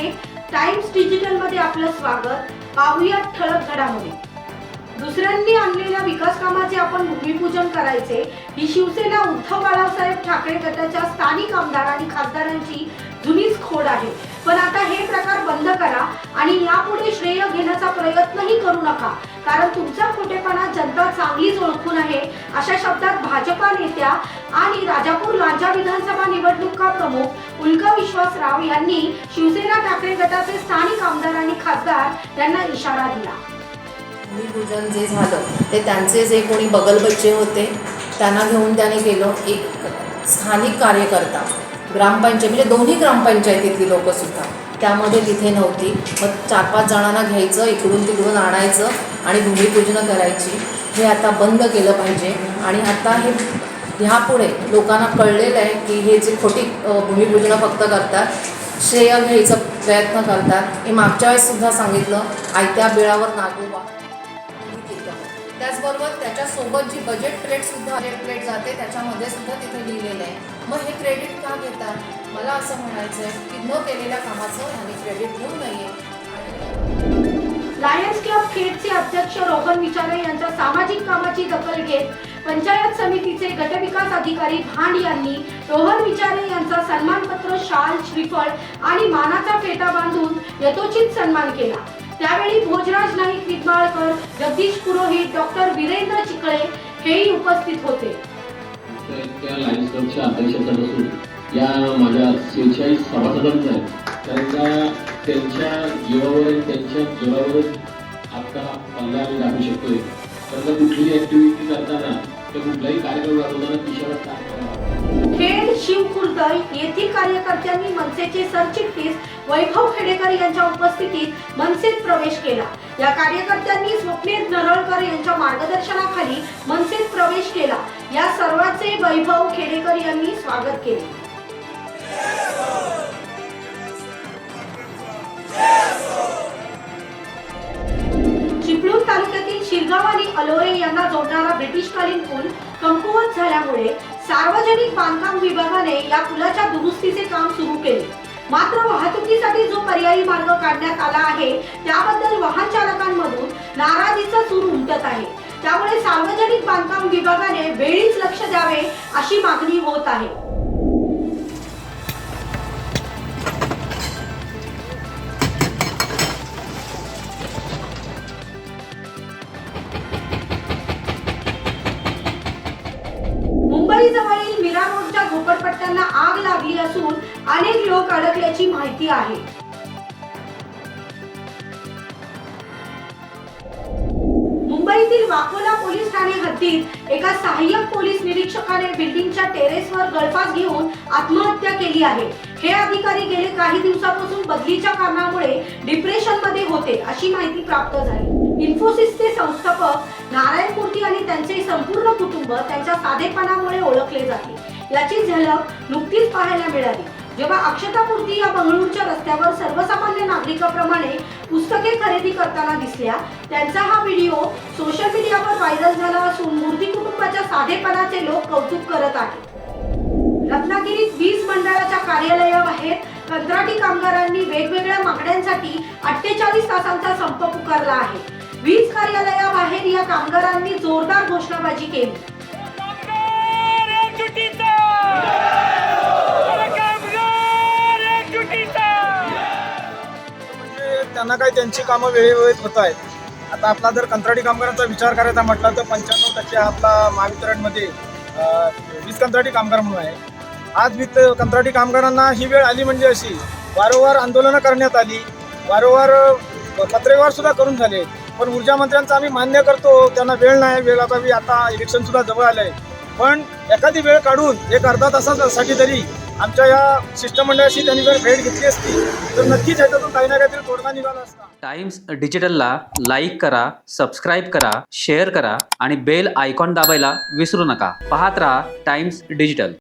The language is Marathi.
आहे. टाइम्स डिजिटलमध्ये आपलं स्वागत. पाहूया ठळक घडामोडी. दुसऱ्यांनी आणलेल्या विकास कामाचे आपण भूमिपूजन करायचे. ही शिवसेना उद्धव बाळासाहेब ठाकरे गटाच्या स्थानिक आमदार आणि खासदारांची जुनीच खोड आहे. पण आता हे प्रकार बंद करा आणि यापुढे श्रेय घेण्याचा प्रयत्नही करू नका. कारण तुमचा खोटेपणा जनता चांगलीच ओळखून आहे. अशा शब्दात भाजपा नेत्या आणि राजापूर लांजा विधानसभा निवडणुका प्रमुख उल्का विश्वासराव यांनी शिवसेना ठाकरे गटाचे स्थानिक आमदार आणि खासदार यांना इशारा दिला. भूमिपूजन जे झालं ते त्यांचे जे कोणी बगलबच्चे होते त्यांना घेऊन त्याने केलं एक स्थानिक कार्यकर्ता. ग्रामपंचायत म्हणजे दोन्ही ग्रामपंचायतीतली लोकंसुद्धा त्यामध्ये तिथे नव्हती. मग चार पाच जणांना घ्यायचं इकडून तिकडून आणायचं आणि भूमिपूजनं करायची. हे आता बंद केलं पाहिजे. आणि आता हे ह्यापुढे लोकांना कळलेलं आहे की हे जे खोटी भूमिपूजनं फक्त करतात श्रेय घ्यायचा प्रयत्न करतात. हे मागच्या वेळेससुद्धा सांगितलं. आयत्या बिळावर नागोबा. त्याचबरोबर त्याच्यासोबत जी बजेट क्रेडिट सुद्धा बजेट प्लेट जाते त्याच्यामध्ये सुद्धा तिथे लिहिलेलं आहे. मग हे क्रेडिट का घेतात? मला असं म्हणायचं आहे की न केलेल्या कामाचं ह्याने क्रेडिट घेऊ नये. लायन्स क्लब खेडचे अध्यक्ष रोहन विचारे यांच्या सामाजिक कामाची दखल घेत पंचायत समितीचे गटविकास अधिकारी भांड यांनी रोहन विचारे यांचा सन्मानपत्र शाल श्रीफळ आणि मानाचा फेटा बांधून यथोचित सन्मान केला. त्यावेळी भोजराज नाईक निंबाळकर जगदीश पुरोहित डॉक्टर वीरेंद्र चिकळे हेही उपस्थित होते. त्या क्लबच्या या माझ्या सेहेचाळीस सभासदांचा त्यांच्या जीवावर त्यांच्या जोरावरच आता पल्ला आम्ही शकतोय. का कुठलीही ऍक्टिव्हिटी करताना कुठलाही कार्यक्रम राबवताना काय करावं. खेड शिवखुर्द येथील कार्यकर्त्यांनी मनसेचे सरचिटणीस वैभव खेडेकर यांच्या उपस्थितीत मनसेत प्रवेश केला. या कार्यकर्त्यांनी स्वप्नील नरळकर यांच्या मार्गदर्शनाखाली मनसेत प्रवेश केला. या सर्वांचे वैभव खेडेकर यांनी स्वागत केले. चिपळूण तालुक्यातील शिरगाव आणि अलोरे यांना जोडणारा ब्रिटिशकालीन पूल कमकुवत झाल्यामुळे सार्वजनिक बांधकाम विभागाने या पुलाच्या दुरुस्तीचे काम सुरू केले. मात्र वाहतुकीसाठी जो पर्यायी मार्ग काढण्यात आला आहे त्याबद्दल वाहन चालकांमधून नाराजीचा सूर उमटत आहे. त्यामुळे सार्वजनिक बांधकाम विभागाने वेळीच लक्ष द्यावे अशी मागणी होत आहे. झोपडपट्ट्यांना आग लागली असून अनेक लोक अडकल्याची माहिती आहे. मुंबईतील वाकोला पोलीस ठाणे हद्दीत एका सहाय्यक पोलीस निरीक्षकाने बिल्डिंगच्या टेरेसवर गळफास घेऊन आत्महत्या केली आहे. हे अधिकारी गेले काही दिवसापासून बदलीच्या कारणामुळे डिप्रेशनमध्ये होते अशी माहिती प्राप्त झाली. इन्फोसिसचे संस्थापक नारायण मूर्ती आणि त्यांचे संपूर्ण कुटुंब त्यांच्या साधेपणामुळे ओळखले जाते. याची झलक नुकतीच पाहायला मिळाली. जेव्हा अक्षता मूर्ती या बंगळूरच्या रस्त्यावर सर्वसामान्य नागरिकाप्रमाणे पुस्तके खरेदी करताना दिसल्या त्यांचा हा व्हिडिओ सोशल मीडियावर व्हायरल झाला असून मूर्ती कुटुंबाच्या साधेपणाचे लोक कौतुक करत आहेत. रत्नागिरीत वीज मंडळाच्या कार्यालयाबाहेर कंत्राटी कामगारांनी वेगवेगळ्या मागण्यांसाठी अठ्ठेचाळीस तासांचा संप पुकारला आहे. वीज कार्यालयाबाहेर या कामगारांनी जोरदार घोषणाबाजी केली. म्हणजे त्यांना काही त्यांची कामं वेळेवेळेत होत आहेत. आता आपला जर कंत्राटी कामगारांचा विचार करायचा म्हटला तर पंच्याण्णव टक्के आपला महावितरणमध्ये वीज कंत्राटी कामगार म्हणून आहे. आज वीज कंत्राटी कामगारांना ही वेळ आली म्हणजे अशी वारंवार आंदोलनं करण्यात आली वारंवार पत्रव्यवहार सुद्धा करून झाले. पण ऊर्जा मंत्र्यांचं आम्ही मान्य करतो त्यांना वेळ नाही वेळ आता आता इलेक्शन सुद्धा जवळ आलं आहे पण एखादी वेळ काढून एक अर्धा तासासाठी तरी आमच्या या शिष्टमंडळाशी त्यांनी जर भेट घेतली असती तर नक्कीच ह्याच्यातून काही ना काहीतरी तोडगा निघाला असता. टाइम्स डिजिटलला लाईक करा सबस्क्राईब करा शेअर करा आणि बेल आयकॉन दाबायला विसरू नका. पाहत राहा टाइम्स डिजिटल.